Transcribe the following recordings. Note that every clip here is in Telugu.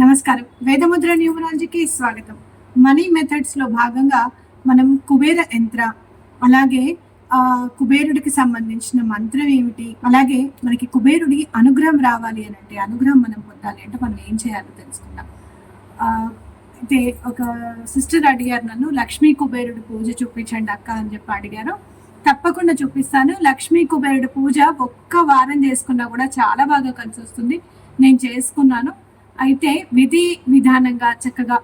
నమస్కారం. వేదముద్ర న్యూమరాలజీకి స్వాగతం. మనీ మెథడ్స్లో భాగంగా మనం కుబేర యంత్ర అలాగే ఆ కుబేరుడికి సంబంధించిన మంత్రం ఏమిటి అలాగే మనకి కుబేరుడి అనుగ్రహం రావాలి అని అంటే అనుగ్రహం మనం పొందాలి అంటే మనం ఏం చేయాలో తెలుసుకుందాం. అయితే ఒక సిస్టర్ అడిగారు నన్ను లక్ష్మీ కుబేరుడు పూజ చూపించండి అక్క అని చెప్పి అడిగారు. తప్పకుండా చూపిస్తాను. లక్ష్మీ కుబేరుడి పూజ ఒక్క వారం చేసుకున్నా కూడా చాలా బాగా కలిసి వస్తుంది. నేను చేసుకున్నాను. అయితే విధి విధానంగా చక్కగా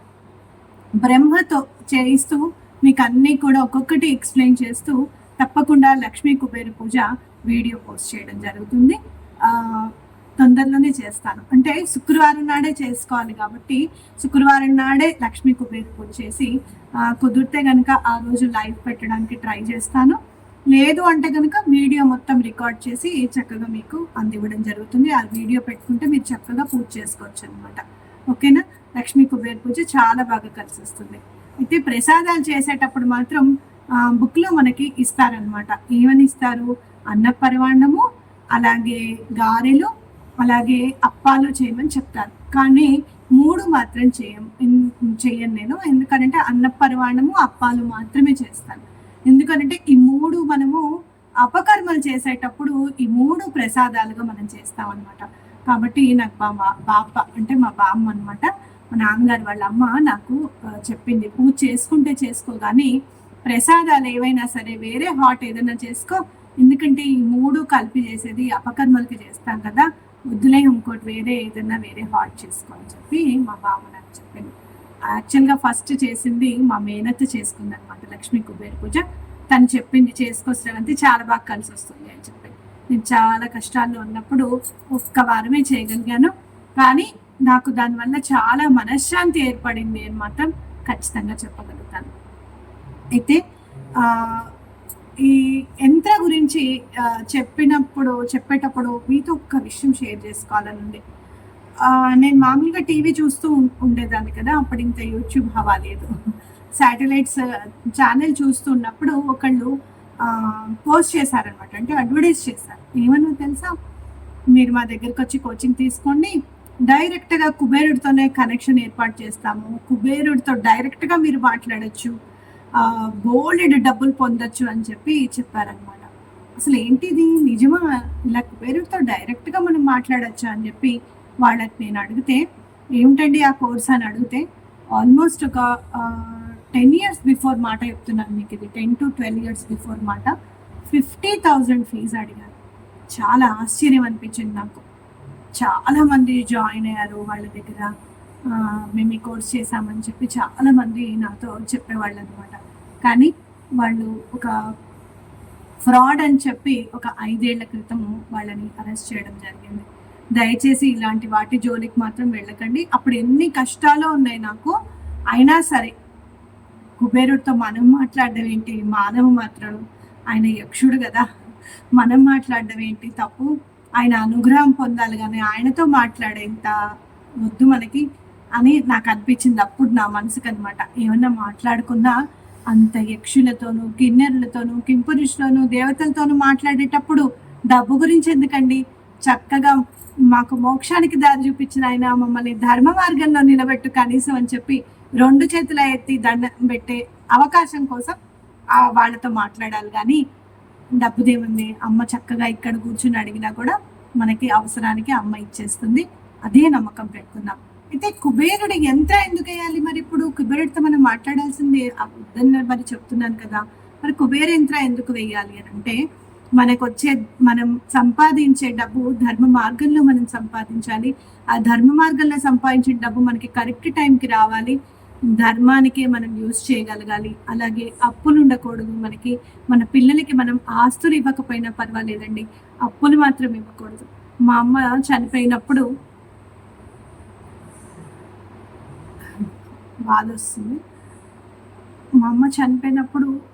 బ్రహ్మతో చేయిస్తూ మీకు అన్నీ కూడా ఒక్కొక్కటి ఎక్స్ప్లెయిన్ చేస్తూ తప్పకుండా లక్ష్మీ కుబేర పూజ వీడియో పోస్ట్ చేయడం జరుగుతుంది. తొందరలోనే చేస్తాను. అంటే శుక్రవారం నాడే చేసుకోవాలి కాబట్టి శుక్రవారం నాడే లక్ష్మీ కుబేర పూజ చేసి కుదిరితే కనుక ఆ రోజు లైవ్ పెట్టడానికి ట్రై చేస్తాను. లేదు అంటే కనుక వీడియో మొత్తం రికార్డ్ చేసి చక్కగా మీకు అందివ్వడం జరుగుతుంది. ఆ వీడియో పెట్టుకుంటే మీరు చక్కగా పూజ చేసుకోవచ్చు అనమాట ఓకేనా? లక్ష్మీ కుబేర్ పూజ చాలా బాగా కలిసి వస్తుంది అయితే ప్రసాదాలు చేసేటప్పుడు మాత్రం బుక్లో మనకి ఇస్తారనమాట ఏమని ఇస్తారు? అన్న పరిమాణము అలాగే గారెలు అలాగే అప్పాలు చేయమని చెప్తారు. కానీ మూడు మాత్రం చేయం చేయను చెయ్యను నేను. ఎందుకంటే అన్న పరిమాణము అప్పాలు మాత్రమే చేస్తాను. ఎందుకంటే ఈ మూడు మనము అపకర్మలు చేసేటప్పుడు ఈ మూడు ప్రసాదాలుగా మనం చేస్తాం అనమాట కాబట్టి నాకు మా బాప అంటే మా బామ్మ అనమాట మా నాన్నగారు వాళ్ళ అమ్మ నాకు చెప్పింది పూజ చేసుకుంటే చేసుకో కానీ ప్రసాదాలు ఏవైనా సరే వేరే హాట్ ఏదైనా చేసుకో. ఎందుకంటే ఈ మూడు కలిపి చేసేది అపకర్మలకి చేస్తాం కదా. వద్దులే ఇంకోటి వేరే ఏదైనా వేరే హాట్ చేసుకో అని చెప్పి మా బామ్మ నాకు చెప్పింది. యాక్చువల్గా ఫస్ట్ చేసింది మా మేనత్త చేసుకుంది అనమాట లక్ష్మీ కుబేర పూజ. తను చెప్పింది చేసుకొస్తానంటే చాలా బాగా కలిసి వస్తుంది అని చెప్పి. నేను చాలా కష్టాల్లో ఉన్నప్పుడు ఒక్క వారమే చేయగలిగాను. కానీ నాకు దానివల్ల చాలా మనశ్శాంతి ఏర్పడింది అని మాత్రం ఖచ్చితంగా చెప్పగలుగుతాను. అయితే ఈ యంత్ర గురించి చెప్పినప్పుడు చెప్పేటప్పుడు మీతో ఒక్క విషయం షేర్ చేసుకోవాలని ఉంది నేను మామూలుగా టీవీ చూస్తూ ఉండేదాన్ని కదా అప్పుడు ఇంత యూట్యూబ్ హవా శాటిలైట్స్ ఛానల్ చూస్తున్నప్పుడు ఒకళ్ళు పోస్ట్ చేశారనమాట. అంటే అడ్వర్టైజ్ చేశారు. ఏమన్నా తెలుసా? మీరు మా దగ్గరికి వచ్చి కోచింగ్ తీసుకోండి డైరెక్ట్గా కుబేరుడితోనే కనెక్షన్ ఏర్పాటు చేస్తాము. కుబేరుడితో డైరెక్ట్గా మీరు మాట్లాడచ్చు. బోల్డ్ డబ్బులు పొందొచ్చు అని చెప్పి చెప్పారనమాట. అసలు ఏంటిది నిజమా? ఇలా కుబేరుడితో డైరెక్ట్గా మనం మాట్లాడచ్చు అని చెప్పి వాళ్ళకి నేను అడిగితే ఏమిటండి ఆ కోర్స్? అని అడిగితే ఆల్మోస్ట్ ఒక టెన్ ఇయర్స్ బిఫోర్ మాట చెప్తున్నాను మీకు ఇది. Ten to twelve years before మాట. ఫిఫ్టీ థౌజండ్ ఫీజు అడిగారు. చాలా ఆశ్చర్యం అనిపించింది నాకు. చాలా మంది జాయిన్ అయ్యారు వాళ్ళ దగ్గర. మేము ఈ కోర్స్ చేసామని చెప్పి చాలా మంది నాతో చెప్పేవాళ్ళు అనమాట కానీ వాళ్ళు ఒక ఫ్రాడ్ అని చెప్పి ఒక ఐదేళ్ళ క్రితం వాళ్ళని అరెస్ట్ చేయడం జరిగింది. దయచేసి ఇలాంటి వాటి జోలికి మాత్రం వెళ్ళకండి. అప్పుడు ఎన్ని కష్టాలు ఉన్నాయి నాకు. అయినా సరే కుబేరుడితో మనం మాట్లాడడం ఏంటి? మానవ మాత్రం ఆయన యక్షుడు కదా. మనం మాట్లాడడం ఏంటి? తప్పు. ఆయన అనుగ్రహం పొందాలి కానీ ఆయనతో మాట్లాడేంత వద్దు మనకి అని నాకు అనిపించింది అప్పుడు నా మనసుకు అనమాట ఏమన్నా మాట్లాడుకున్నా అంత యక్షులతోనూ కిన్నెరులతోనూ కింపురుషులతోనూ దేవతలతోనూ మాట్లాడేటప్పుడు డబ్బు గురించి ఎందుకండి? చక్కగా మాకు మోక్షానికి దారి చూపించిన ఆయన మమ్మల్ని ధర్మ మార్గంలో నిలబెట్టు కనీసం అని చెప్పి రెండు చేతుల ఎత్తి దండం పెట్టే అవకాశం కోసం ఆ వాళ్ళతో మాట్లాడాలి. కానీ డబ్బుదేముంది అమ్మ చక్కగా ఇక్కడ కూర్చుని అడిగినా కూడా మనకి అవసరానికి అమ్మ ఇచ్చేస్తుంది. అదే నమ్మకం పెట్టుకుందాం అయితే కుబేరుడి యంత్ర ఎందుకు వేయాలి మరి ఇప్పుడు? కుబేరుడితో మనం మాట్లాడాల్సింది. వద్దని మరి చెప్తున్నాను కదా. మరి కుబేర యంత్ర ఎందుకు వేయాలి అని అంటే మనకు వచ్చే మనం సంపాదించే డబ్బు ధర్మ మార్గంలో మనం సంపాదించాలి. ఆ ధర్మ మార్గంలో సంపాదించిన డబ్బు మనకి కరెక్ట్ టైంకి రావాలి. ధర్మానికే మనం యూజ్ చేయగలగాలి. అలాగే అప్పులు ఉండకూడదు మనకి. మన పిల్లలకి మనం ఆస్తులు ఇవ్వకపోయినా పర్వాలేదండి. అప్పులు మాత్రం ఇవ్వకూడదు. మా అమ్మ చనిపోయినప్పుడు బాధ వస్తుంది మా అమ్మ చనిపోయినప్పుడు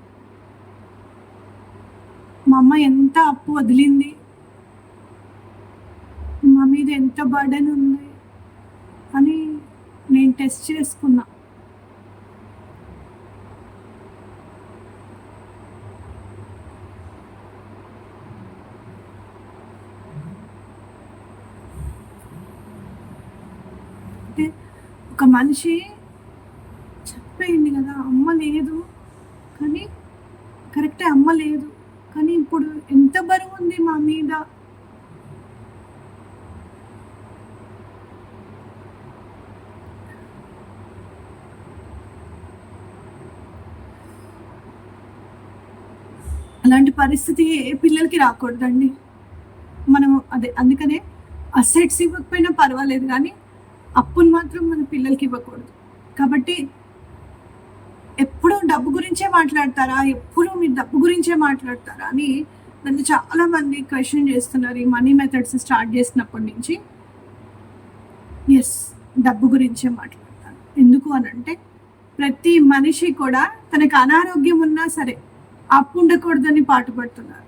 అమ్మ ఎంత అప్పు వదిలింది? మా మీద ఎంత బర్డెన్ ఉంది? అని నేను టెస్ట్ చేసుకున్నా. అంటే ఒక మనిషి చెప్పేయండి కదా అమ్మ లేదు. కానీ కరెక్టే అమ్మ లేదు. కానీ ఇప్పుడు ఎంత బరువు ఉంది మా మీద? అలాంటి పరిస్థితి ఏ పిల్లలకి రాకూడదండి. మనం అదే అందుకనే అసెట్స్ ఇవ్వకపోయినా పర్వాలేదు కానీ అప్పును మాత్రం మన పిల్లలకి ఇవ్వకూడదు. కాబట్టి ఎప్పుడూ డబ్బు గురించే మాట్లాడతారా? ఎప్పుడు మీరు డబ్బు గురించే మాట్లాడతారా? అని నన్ను చాలా మంది క్వశ్చన్ చేస్తున్నారు ఈ మనీ మెథడ్స్ స్టార్ట్ చేసినప్పటి నుంచి. ఎస్ డబ్బు గురించే మాట్లాడతాను. ఎందుకు అని అంటే ప్రతి మనిషి కూడా తనకు అనారోగ్యం ఉన్నా సరే అప్పు ఉండకూడదని పాటుపడుతున్నారు.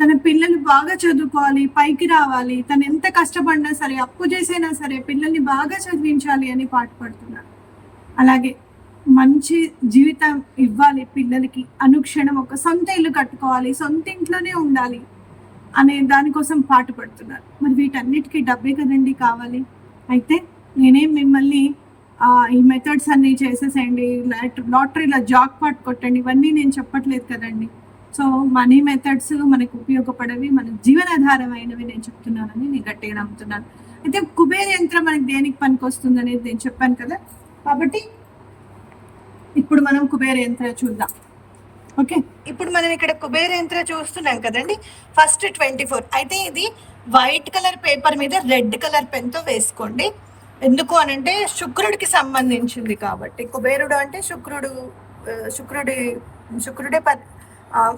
తన పిల్లలు బాగా చదువుకోవాలి పైకి రావాలి తను ఎంత కష్టపడినా సరే అప్పు చేసైనా సరే పిల్లల్ని బాగా చదివించాలి అని పాటుపడుతున్నారు. అలాగే మంచి జీవితం ఇవ్వాలి పిల్లలకి అనుక్షణం ఒక సొంత ఇల్లు కట్టుకోవాలి సొంత ఇంట్లోనే ఉండాలి అనే దానికోసం పాటుపడుతున్నారు. మరి వీటన్నిటికీ డబ్బే కదండి కావాలి. అయితే నేనేం మిమ్మల్ని ఈ మెథడ్స్ అన్నీ చేసేసేయండి లాటరీలో జాక్ పాట్ కొట్టండి ఇవన్నీ నేను చెప్పట్లేదు కదండి. సో మనీ మెథడ్స్ మనకు ఉపయోగపడవి మన జీవనాధారమైనవి నేను చెప్తున్నానని నేను గట్టిగా నమ్ముతున్నాను. అయితే కుబేర యంత్రం మనకి దేనికి పనికి వస్తుంది అనేది నేను చెప్పాను కదా. కాబట్టి ఇప్పుడు మనం కుబేర యంత్ర చూద్దాం. ఓకే? ఇప్పుడు మనం ఇక్కడ కుబేర యంత్ర చూస్తున్నాం కదండి. ఫస్ట్ ట్వంటీ ఫోర్ అయితే ఇది వైట్ కలర్ పేపర్ మీద రెడ్ కలర్ పెన్తో వేసుకోండి. ఎందుకు అనంటే శుక్రుడికి సంబంధించింది కాబట్టి. కుబేరుడు అంటే శుక్రుడు శుక్రుడి శుక్రుడే ప-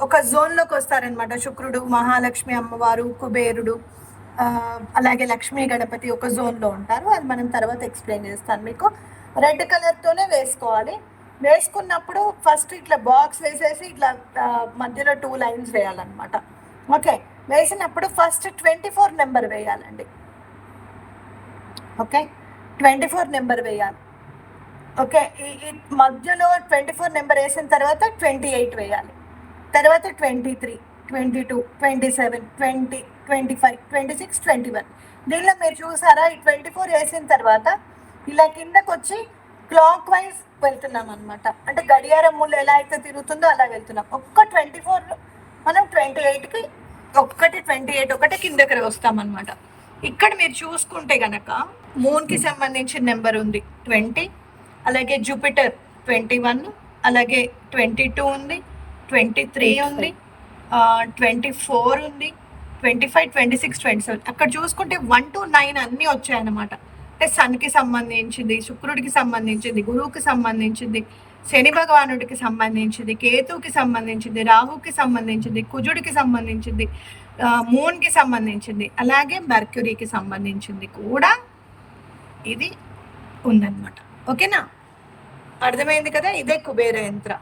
ఒక జోన్లోకి వస్తారనమాట శుక్రుడు మహాలక్ష్మి అమ్మవారు కుబేరుడు అలాగే లక్ష్మీ గణపతి ఒక జోన్లో ఉంటారు. అది మనం తర్వాత ఎక్స్ప్లెయిన్ చేస్తాను మీకు. రెడ్ కలర్తోనే వేసుకోవాలి. వేసుకున్నప్పుడు ఫస్ట్ ఇట్లా బాక్స్ వేసేసి ఇట్లా మధ్యలో టూ లైన్స్ వేయాలన్నమాట. ఓకే వేసినప్పుడు ఫస్ట్ ట్వంటీ ఫోర్ నెంబర్ వేయాలండి. ఓకే ట్వంటీ ఫోర్ నెంబర్ వేయాలి. ఓకే ఈ ఈ మధ్యలో ట్వంటీ ఫోర్ నెంబర్ వేసిన తర్వాత ట్వంటీ ఎయిట్ వేయాలి. తర్వాత twenty three twenty two twenty seven twenty twenty five twenty six twenty one దీనిలో మీరు చూసారా? ఈ ట్వంటీ ఫోర్ వేసిన తర్వాత ఇలా కిందకు వచ్చి క్లాక్ వైజ్ వెళ్తున్నాం అనమాట అంటే గడియారం ముళ్ళు ఎలా అయితే తిరుగుతుందో అలా వెళ్తున్నాం. ఒక్క ట్వంటీ ఫోర్ మనం ట్వంటీ ఎయిట్కి ఒక్కటి ట్వంటీ ఎయిట్ ఒకటి కిందకి వస్తామన్నమాట ఇక్కడ మీరు చూసుకుంటే గనక మూన్కి సంబంధించిన నెంబర్ ఉంది ట్వంటీ అలాగే జూపిటర్ ట్వంటీ వన్ అలాగే ట్వంటీ టూ ఉంది ట్వంటీ త్రీ ఉంది ట్వంటీ ఫోర్ ఉంది twenty five twenty six twenty seven. అక్కడ చూసుకుంటే వన్ టు నైన్ అన్నీ వచ్చాయన్నమాట. అంటే సన్కి సంబంధించింది శుక్రుడికి సంబంధించింది గురువుకి సంబంధించింది శని భగవానుడికి సంబంధించింది కేతువుకి సంబంధించింది రాహుకి సంబంధించింది కుజుడికి సంబంధించింది మూన్కి సంబంధించింది అలాగే మెర్క్యూరీకి సంబంధించింది కూడా ఇది ఉందన్నమాట. ఓకేనా? అర్థమైంది కదా? ఇదే కుబేర యంత్ర.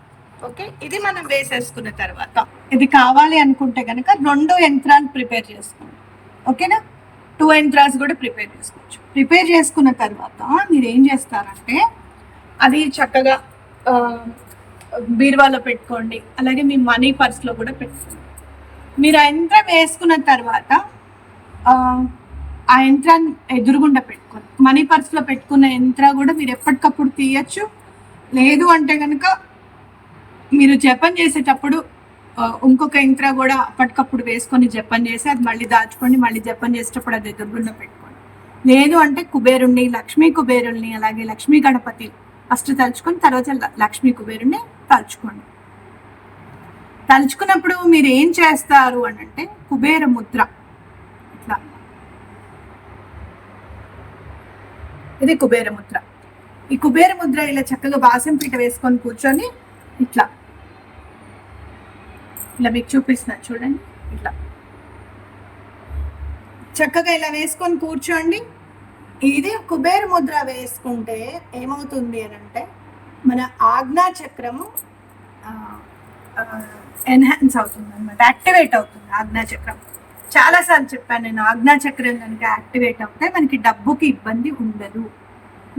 ఓకే? ఇది మనం వేసేసుకున్న తర్వాత. ఇది కావాలి అనుకుంటే కనుక రెండు యంత్రాలు ప్రిపేర్ చేసుకోండి. ఓకేనా? టూ యంత్రాస్ కూడా ప్రిపేర్ చేసుకోవచ్చు. ప్రిపేర్ చేసుకున్న తర్వాత మీరు ఏం చేస్తారంటే అది చక్కగా బీరువాలో పెట్టుకోండి. అలాగే మీ మనీ పర్స్లో కూడా పెట్టుకోండి. మీరు ఆ యంత్రం వేసుకున్న తర్వాత ఆ, యంత్రాన్ని ఎదురుగుండా పెట్టుకోండి. మనీ పర్స్లో పెట్టుకున్న యంత్రం కూడా మీరు ఎప్పటికప్పుడు తీయచ్చు. లేదు అంటే కనుక మీరు జపం చేసేటప్పుడు ఇంకొక ఇంత్ర కూడా అప్పటికప్పుడు వేసుకొని జపం చేసి అది మళ్ళీ దాచుకోండి మళ్ళీ జపం చేసేటప్పుడు అది ఎదురుగుండా పెట్టుకోండి. లేదు అంటే కుబేరుణ్ణి లక్ష్మీ కుబేరుణ్ణి అలాగే లక్ష్మీ గణపతి ఫస్ట్ తలుచుకొని తర్వాత లక్ష్మీ కుబేరుణ్ణి తలుచుకోండి. తలుచుకున్నప్పుడు మీరు ఏం చేస్తారు అని అంటే కుబేర ముద్ర. ఇట్లా. ఇది కుబేర ముద్ర. ఈ కుబేర ముద్ర ఇలా చక్కగా బాసం పీట వేసుకొని కూర్చొని ఇట్లా. ఇలా మీకు చూపిస్తున్నా చూడండి. ఇట్లా. చక్కగా ఇలా వేసుకొని కూర్చోండి. ఇది కుబేర ముద్ర వేసుకుంటే ఏమవుతుంది అని అంటే మన ఆజ్ఞా చక్రము ఎన్హాన్స్ అవుతుంది అనమాట యాక్టివేట్ అవుతుంది ఆజ్ఞా చక్రం. చాలాసార్లు చెప్పాను నేను ఆజ్ఞా చక్రం కనుక యాక్టివేట్ అవుతే మనకి డబ్బుకి ఇబ్బంది ఉండదు.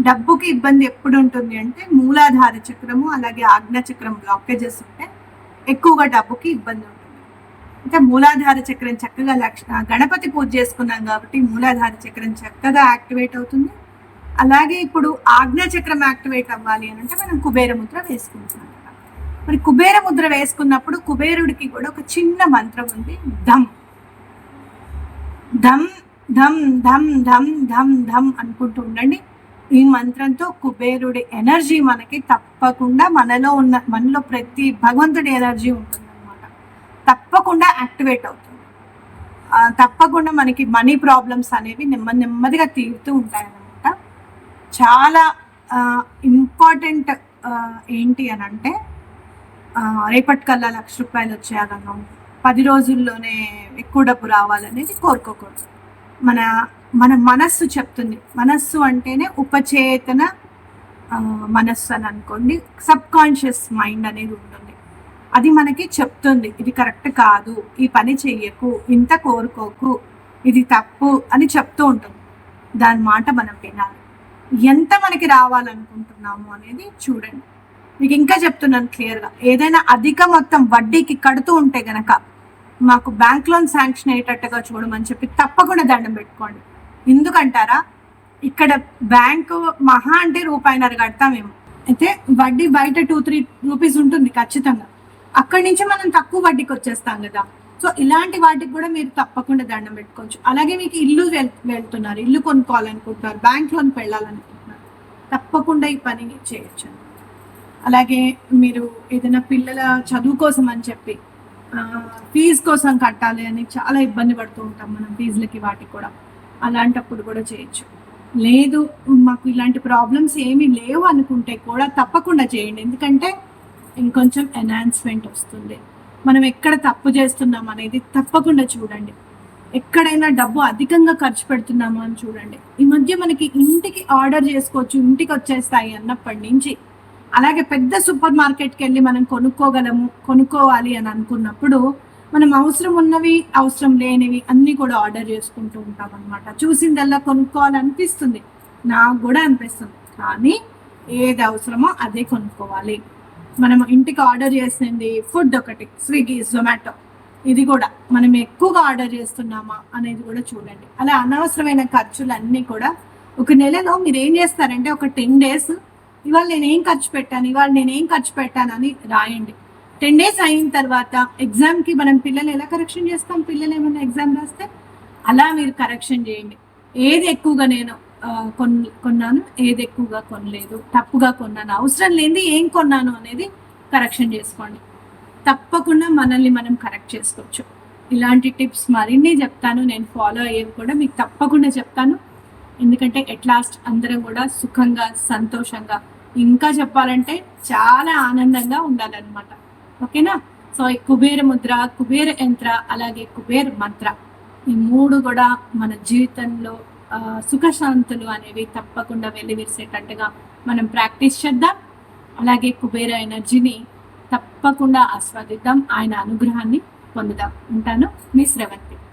డబ్బుకి ఇబ్బంది ఎప్పుడు ఉంటుంది అంటే మూలాధార చక్రము అలాగే ఆజ్ఞా చక్రం బ్లాకేజెస్ ఉంటే ఎక్కువగా డబ్బుకి ఇబ్బంది ఉంటుంది. అంటే మూలాధార చక్రం చక్కగా లక్ష గణపతి పూజ చేసుకున్నాం కాబట్టి మూలాధార చక్రం చక్కగా యాక్టివేట్ అవుతుంది. అలాగే ఇప్పుడు ఆజ్ఞా చక్రం యాక్టివేట్ అవ్వాలి అని అంటే మనం కుబేర ముద్ర వేసుకుంటున్నాం. మరి కుబేర ముద్ర వేసుకున్నప్పుడు కుబేరుడికి కూడా ఒక చిన్న మంత్రం ఉంది ధమ్. ధమ్ ధమ్ ధమ్ ధమ్ ధమ్ ధమ్ అనుకుంటూ ఉండండి. ఈ మంత్రంతో కుబేరుడి ఎనర్జీ మనకి తప్పకుండా మనలో ఉన్న మనలో ప్రతి భగవంతుడి ఎనర్జీ ఉంటుంది అనమాట తప్పకుండా యాక్టివేట్ అవుతుంది. తప్పకుండా మనకి మనీ ప్రాబ్లమ్స్ అనేవి నెమ్మది నెమ్మదిగా తీరుతూ ఉంటాయన్నమాట. చాలా ఇంపార్టెంట్ ఏంటి అని అంటే రేపటికల్లా లక్ష రూపాయలు వచ్చేయాలను పది రోజుల్లోనే ఎక్కువ డబ్బు రావాలనేది కోరుకోకూడదు. మన మన మనస్సు చెప్తుంది. మనస్సు అంటేనే ఉపచేతన మనస్సు అని అనుకోండి. సబ్ కాన్షియస్ మైండ్ అనేది ఉంటుంది. అది మనకి చెప్తుంది. ఇది కరెక్ట్ కాదు. ఈ పని చెయ్యకు. ఇంత కోరుకోకు. ఇది తప్పు అని చెప్తూ ఉంటుంది దాని మాట మనం వినాలి. ఎంత మనకి రావాలనుకుంటున్నాము అనేది చూడండి. మీకు ఇంకా చెప్తున్నాను క్లియర్గా. ఏదైనా అధిక మొత్తం వడ్డీకి కడుతూ ఉంటే గనక మాకు బ్యాంక్ లోన్ శాంక్షన్ అయ్యేటట్టుగా చూడమని చెప్పి తప్పకుండా దండం పెట్టుకోండి. ఎందుకంటారా? ఇక్కడ బ్యాంకు మహా అంటే రూపాయిన్నర కడతామేమో అయితే వడ్డీ బయట టూ త్రీ రూపీస్ ఉంటుంది ఖచ్చితంగా. అక్కడి నుంచి మనం తక్కువ వడ్డీకి వచ్చేస్తాం కదా. సో ఇలాంటి వాటికి కూడా మీరు తప్పకుండా దండం పెట్టుకోవచ్చు. అలాగే మీకు ఇల్లు వెళ్ వెళ్తున్నారు. ఇల్లు కొనుక్కోవాలనుకుంటున్నారు. బ్యాంక్ లోన్ వెళ్ళాలనుకుంటున్నారు తప్పకుండా ఈ పని చేయొచ్చు. అలాగే మీరు ఏదైనా పిల్లల చదువు కోసం అని చెప్పి ఫీజు కోసం కట్టాలి అని చాలా ఇబ్బంది పడుతూ ఉంటాం మనం ఫీజులకి వాటికి కూడా. అలాంటప్పుడు కూడా చేయొచ్చు. లేదు మాకు ఇలాంటి ప్రాబ్లమ్స్ ఏమీ లేవు అనుకుంటే కూడా తప్పకుండా చేయండి. ఎందుకంటే ఇంకొంచెం ఎన్హాన్స్మెంట్ వస్తుంది. మనం ఎక్కడ తప్పు చేస్తున్నాం అనేది తప్పకుండా చూడండి. ఎక్కడైనా డబ్బు అధికంగా ఖర్చు పెడుతున్నాము అని చూడండి. ఈ మధ్య మనకి ఇంటికి ఆర్డర్ చేసుకోవచ్చు ఇంటికి వచ్చేస్తాయి అన్నప్పటి నుంచి. అలాగే పెద్ద సూపర్ మార్కెట్కి వెళ్ళి మనం కొనుక్కోగలము కొనుక్కోవాలి అని అనుకున్నప్పుడు మనం అవసరం ఉన్నవి అవసరం లేనివి అన్నీ కూడా ఆర్డర్ చేసుకుంటూ ఉంటాం అనమాట చూసిందల్లా కొనుక్కోవాలనిపిస్తుంది. నాకు కూడా అనిపిస్తుంది. కానీ ఏది అవసరమో అదే కొనుక్కోవాలి. మనం ఇంటికి ఆర్డర్ చేసింది ఫుడ్ ఒకటి స్విగ్గీ జొమాటో ఇది కూడా మనం ఎక్కువగా ఆర్డర్ చేస్తున్నామా అనేది కూడా చూడండి. అలా అనవసరమైన ఖర్చులన్నీ కూడా ఒక నెలలో మీరు ఏం చేస్తారంటే ఒక టెన్ డేస్ ఇవాళ నేను ఏం ఖర్చు పెట్టాను ఇవాళ నేను ఏం ఖర్చు పెట్టానని రాయండి. టెన్ డేస్ అయిన తర్వాత ఎగ్జామ్కి మనం పిల్లలు ఎలా కరెక్షన్ చేస్తాం? పిల్లలు ఏమైనా ఎగ్జామ్ రాస్తే అలా మీరు కరెక్షన్ చేయండి. ఏది ఎక్కువగా నేను కొన్ కొన్నాను? ఏది ఎక్కువగా కొనలేదు? తప్పుగా కొన్నాను? అవసరం లేనిది ఏం కొన్నాను అనేది కరెక్షన్ చేసుకోండి. తప్పకుండా మనల్ని మనం కరెక్ట్ చేసుకోవచ్చు. ఇలాంటి టిప్స్ మరిన్ని చెప్తాను. నేను ఫాలో అయ్యేవి కూడా మీకు తప్పకుండా చెప్తాను. ఎందుకంటే ఎట్ లాస్ట్ అందరం కూడా సుఖంగా సంతోషంగా ఇంకా చెప్పాలంటే చాలా ఆనందంగా ఉండాలన్నమాట. ఓకేనా? సో ఈ కుబేర ముద్ర కుబేర యంత్ర అలాగే కుబేర మంత్ర ఈ మూడు కూడా మన జీవితంలో సుఖశాంతులు అనేవి తప్పకుండా వెల్లివిరిసేటట్టుగా మనం ప్రాక్టీస్ చేద్దాం. అలాగే కుబేర ఎనర్జీని తప్పకుండా ఆస్వాదిద్దాం. ఆయన అనుగ్రహాన్ని పొందుదాం. ఉంటాను. మీ శ్రవణ్